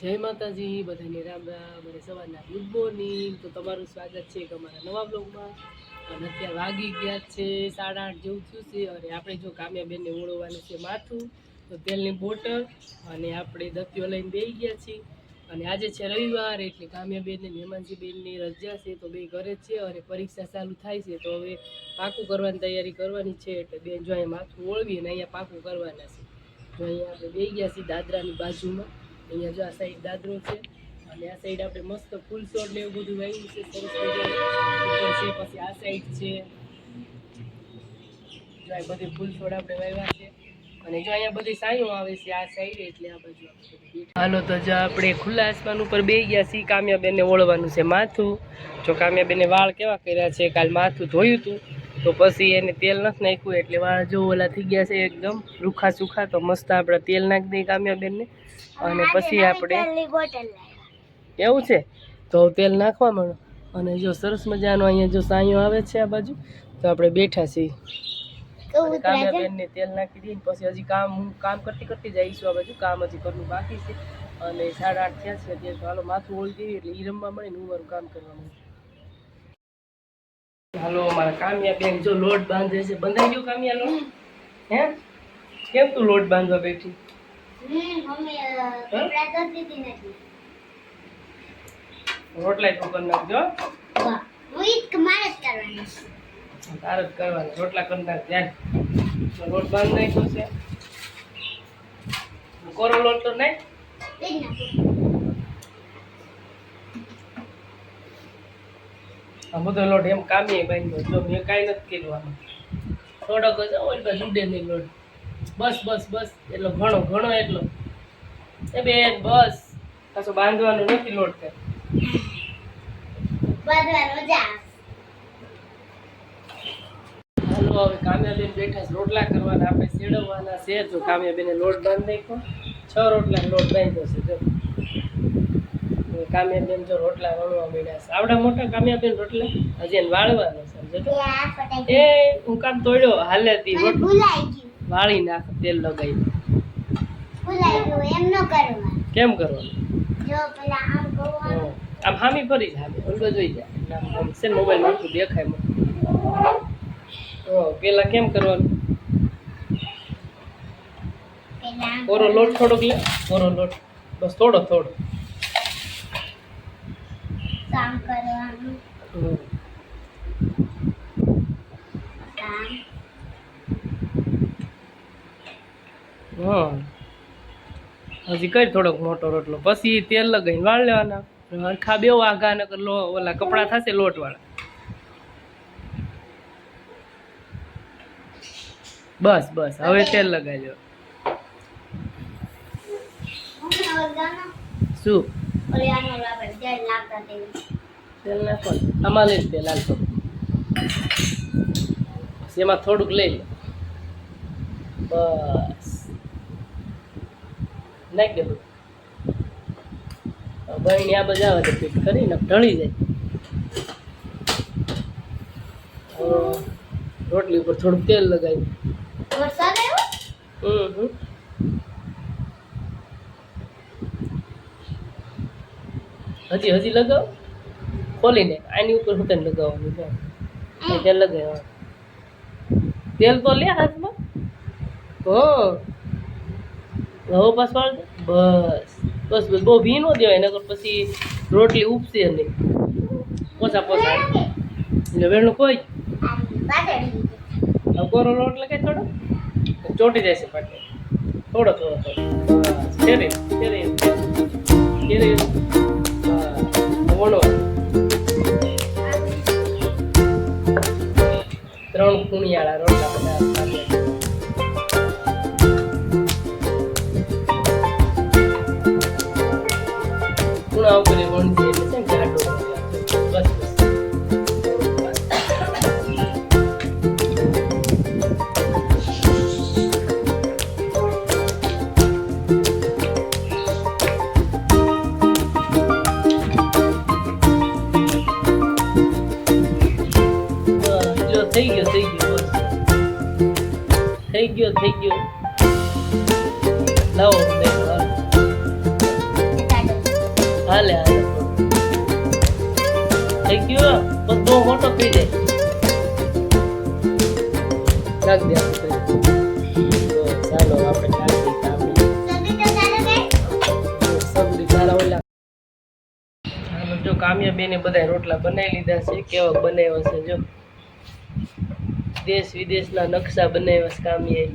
જય માતાજી, બધાને રામ રામ અને સવારના ગુડ મોર્નિંગ. તો તમારું સ્વાગત છે એક અમારા નવા બ્લોગમાં. અને અત્યારે વાગી ગયા છે સાડા આઠ જેવું થયું છે અને આપણે જો કામ્યાબેનને ઓળવવાનું છે માથું, તો તેલની બોટલ અને આપણે દત્તીઓ લઈને બેસી ગયા છીએ. અને આજે છે રવિવાર એટલે કામ્યાબેન મહેમાનજી બેનની રજા છે તો બે ઘરે છે અને પરીક્ષા ચાલુ થાય છે તો હવે પાકું કરવાની તૈયારી કરવાની છે એટલે બેન જો અહીંયા માથું ઓળવી અને અહીંયા પાકું કરવાના છે. જો અહીંયા આપણે બેસી ગયા છીએ દાદરાની બાજુમાં. અહીંયા જો આ સાઈડ દાદરો છે, અને આ સાઈડ આપણે મસ્ત ફૂલ છોડ ને એવું બધું વાવ્યું છે, સરસ છે, પછી આ સાઈડ છે. જો આ બધી ફૂલ છોડ આપણે વાવ્યા છે. અને જો અહીંયા બધી સાયું આવે છે, આ સાઈડ એટલે આ બાજુ. હાલો તો જો આપણે ખુલ્લા આસમાન ઉપર બે ગયા છીએ, કામ્યાબેનને ઓળવાનું છે માથું. જો કામ્યાબેને વાળ કેવા કર્યા છે, કાલ માથું ધોયું હતું તો પછી એને તેલ નથી નાખ્યું એટલે વાળ જો ઓલા થઈ ગયા છે એકદમ રૂખા સુખા તો મસ્ત આપણે તેલ નાખી દઈએ કામ્યાબેનને. અને પછી આપણે એવું છે? તો તેલ નાખવા માંડો અને જો સરસ મજાનો અહીંયા જો સાંયો આવે છે આ બાજુ તો આપણે બેઠા છીએ. કામ્યાબેનને તેલ નાખી દઈએ પછી હજી કામ હું કામ કરતી કરતી જઈશું આ બાજુ કામ હજી કરવું બાકી છે. અને સાડા આઠ થયા છે અત્યારે હાલો માથું ઓળી દેવી એટલે ઈ રમવા મળે ને હું મારું કામ કરવાનું હાલો મારા કામિયા બેન જો લોટ બાંધે છે. બંધાઈ ગયો કામિયા લોટ હે? કેમ તું લોટ બાંધવા બેઠી? રોટલા કરી નાખજો તારે જ કરવાનું. રોટલા કરી નાખ તો લોટ બાંધ નાખ્યો છે. કોરો લોટ તો નહીં? બધો લોટ એમ કામી બાંધ્યો. જો મેં કાંઈ નથી કર્યું થોડોક જ ઓલ બાજુ ઉડે નહીં લોટ. બસ બસ બસ. એટલો ઘણો ઘણો એટલો. એ બેન બસ. પાછું બાંધવાનું નથી લોટ કે હાલો હવે કામ્યાબેન બેઠા છે રોટલા કરવાના. આપણે સેડવવાના છે. જો કામ્યાબેને લોટ બાંધી નાખ્યો. છ રોટલા લોટ બાંધ્યો છે જો. હવે કામ્યાબેન જો રોટલા વણવા મળ્યા છે. આવડા મોટા કામ્યાબેન રોટલા હજી એને વાળવાનો છે. એ હું કામ તોડ્યો હાલે તી વાળી નાખ તેલ લગાવી. કેમ કરવાનું. આમ હામી ફરી જાય ઓલગો જોઈ જાય. છે મોબાઈલ મોટું દેખાય મને. પેલા કેમ કરવાનું? ઓરો લોટ થોડોક લે. ઓરો લોટ. બસ થોડો થોડો. કામ કરવાનું. હજી કઈ થોડોક મોટો રોટલો. પછી તેલ લગાવીને વાળ લેવાના. હરખા બે વાઘા ને લો ઓલા કપડા થશે લોટ વાળા બસ બસ. હવે તેલ લગાવી લો શું? તેલ નાખો. આમાં લઈ તેલ હાલ એમાં થોડુંક લઈ લો. બસ. નાખી દે બધું. બહેણી આ બધા આવે તો કરીને ઢળી જાય. રોટલી ઉપર થોડુંક તેલ લગાવી હમ હમ. હજી હજી લગાવ. ખોલીને આની ઉપર હુતન તને લગાવવાનું છે. તેલ લગાવ્યા. તેલ તો લે હાથમાં? હો. હવે પાછું વાળ બસ. બસ બસ. બહુ ભી ન દેવાય નકર પછી રોટલી ઉપસે નહીં. પોસા પોસા. એટલે વેણું કોઈ કોરો લોટ લગાય થોડો. ચોટી જાય છે પાટે થોડો થોડો થોડો. બસ. ફેરે ફેરે ફેરે બસ. ત્રણ ખૂણિયાળા રોટલા બધા ખાધા. ખૂણા ઉપર એ થઈ ગયો થઈ ગયો. લાવો હાલો. હાલે થઈ ગયો? બધો મોટો થઈ જાય રાખ દે ચાલો બેને બધા રોટલા બનાવી લીધા છે. કેવા બનાવ્યા છે, જો. દેશ વિદેશના નકશા બનાવ્યા છે કામ્યાએ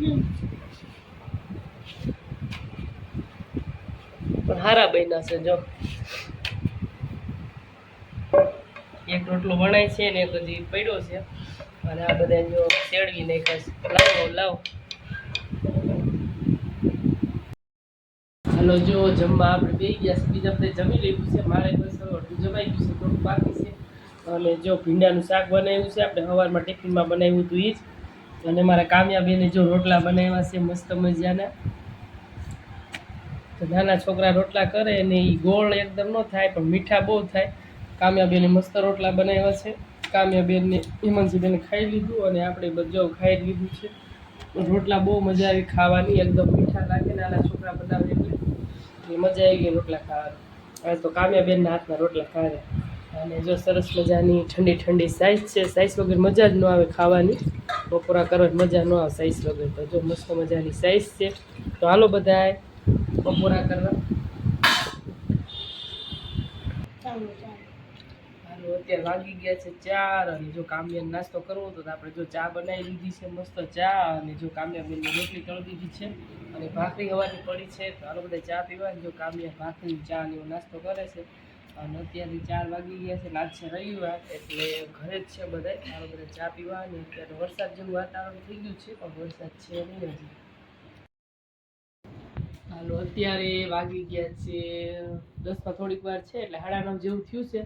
પણ હારા બન્યા છે જો. એક રોટલો વણાય છે ને એક હજી પડ્યો છે. અને આ બધા જો શેડવી નાખ્યા છે. લાવો લાવો. હાલો, જો જમવા આપણે બે ગયા છે. બીજા બધા જમી લીધું છે. મારે બસ જમાઈ ગયું છે. થોડુંક બાકી છે. અને જો ભીંડાનું શાક બનાવ્યું છે, આપણે સવારમાં ટિફિનમાં બનાવ્યું હતું એ જ. અને મારા કામયાબીને જો રોટલા બનાવ્યા છે, મસ્ત મજાના. તો નાના છોકરા રોટલા કરે ને એ ગોળ એકદમ ન થાય, પણ મીઠા બહુ થાય. કામયાબીને મસ્ત રોટલા બનાવ્યા છે. કામયાબીને હિમાંશીબેને ખાઈ લીધું અને આપણે બધો ખાઈ લીધું છે. રોટલા બહુ મજા આવી ખાવાની, એકદમ મીઠા લાગે નાના છોકરા બનાવે એટલે. મજા આવી ગઈ રોટલા ખાવાની. હવે તો કામ્યાબેનના હાથના રોટલા ખાવે અને જો સરસ મજાની ઠંડી ઠંડી સાઈઝ છે સાઈઝ વગર મજા જ ન આવે ખાવાની. બપોરા કરવાની મજા ન આવે સાઈઝ વગર. તો જો મસ્ત મજાની સાઈઝ છે. તો હાલો બધાય, બપોરા કરવા. હાલો, અત્યારે વાગી ગયા છે ચાર અને જો કામ્યાને નાસ્તો કરવો તો આપણે જો ચા બનાવી લીધી છે, મસ્ત ચા. અને જો કામ્યાબેનની રોટલી તળી દીધી છે અને ભાખરી હવાની પડી છે. તો હાલો બધા ચા પીવા જો કામ્યા ભાખરી ચા ને એવો નાસ્તો કરે છે. અને અત્યારે ચાર વાગી ગયા છે છે રવિવાર, એટલે ઘરે જ છે બધા મારો બધા ચા પીવા અને અત્યારે વરસાદ જેવું વાતાવરણ થઈ ગયું છે, પણ વરસાદ છે નહીં હજી. હાલો, અત્યારે વાગી ગયા છે, દસમાં થોડીક વાર છે, એટલે સાડા નવ જેવું થયું છે.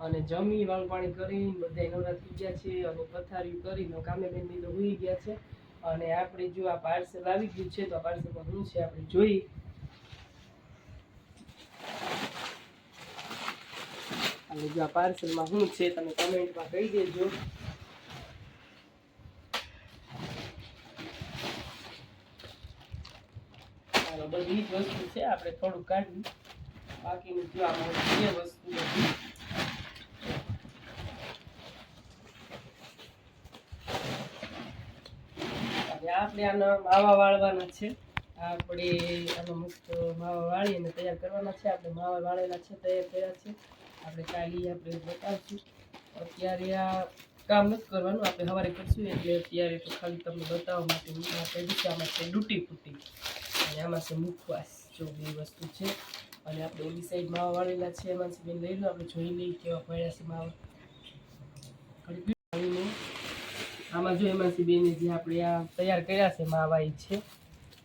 અને જમી, વાળું પાણી કરીને બધા નવરા થઈ ગયા છે, અને પથારી કરીને કામે બેનની તો હોઈ ગયા છે. અને આપણે જો આ પાર્સલ આવી ગયું છે, તો આ પાર્સલમાં શું છે આપણે જોઈ અને જો આ પાર્સલમાં શું છે તમે કમેન્ટમાં કહી દેજો. ચાલો બધી જ વસ્તુ છે, આપણે થોડું કાઢ્યું બાકીનું જો આમાં છે વસ્તુ બધી. આપણે આનો માવા વાળવાના છે. આપણે આનો મસ્ત માવા વાળીને તૈયાર કરવાના છે. આપણે માવા વાળેલા છે, તૈયાર કર્યા છે. આપણે કાલી આપણે બતાવશું. અત્યારે આ કામ નથી કરવાનું, આપણે સવારે કરશું, એટલે અત્યારે તો ખાલી તમને બતાવવા માટે હું આ પેઢી છે. ડૂટી ફૂટી. અને આમાં છે મુખવાસ, જો બે વસ્તુ છે. અને આપણે ઓલી સાઈડ માવા વાળેલા છે એમાંથી બેન લઈ લો, આપણે જોઈ લઈએ કેવા પડ્યા છે માવા. આમાં જો એમાંથી બેને જે આપણે આ તૈયાર કર્યા છે માવા એ છે.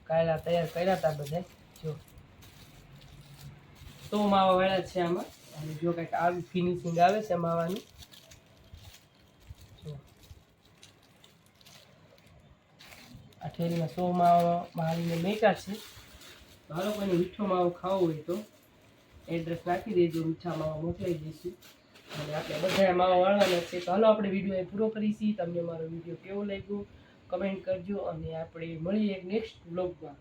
કાયલા તૈયાર કર્યા હતા બધા જો. તો માવા વાળા છે આમાં. અને જો કંઈક આવી ફિનિશિંગ આવે છે માવાની. આ ઠેરીમાં સો માવા મારીને મેકા છે. કોઈને મીઠો માવો ખાવો હોય તો એડ્રેસ નાખી દેજો, મીઠા માવો મોકલાઈ દઈશું. અને આપણે બધા માવા વાળવાના છે. તો હાલો આપણે વીડિયો અહીં પૂરો કરીશી. તમને મારો વીડિયો કેવો લાગ્યો? કમેન્ટ કરજો અને આપણે મળીએ નેક્સ્ટ બ્લોગમાં